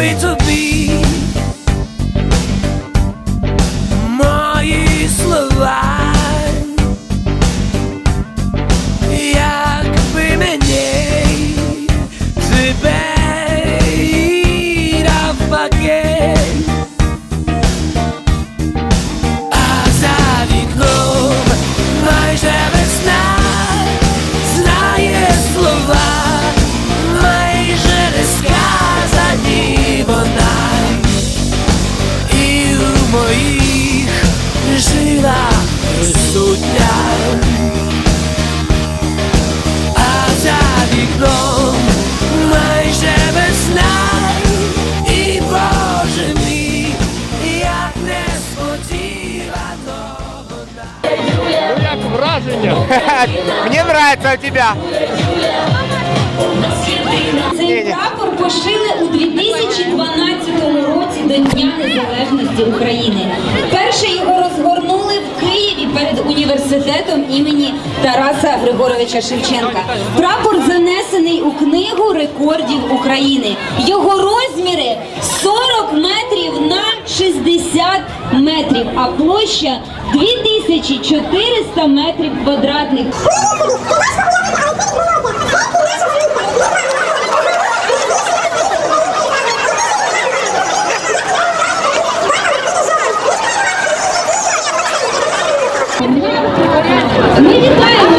way to be. Moje slova Jakby в моїх жилах присутня. А за вікном майже весна, і Боже мій, як несподівано вона. Як враження? Мне нравится у тебя. Незалежності України. Вперше його розгорнули в Києві перед університетом імені Тараса Григоровича Шевченка. Прапор занесений у книгу рекордів України. Його розміри 40 метрів на 60 метрів, а площа 2400 метрів квадратних. Ми вітаємо.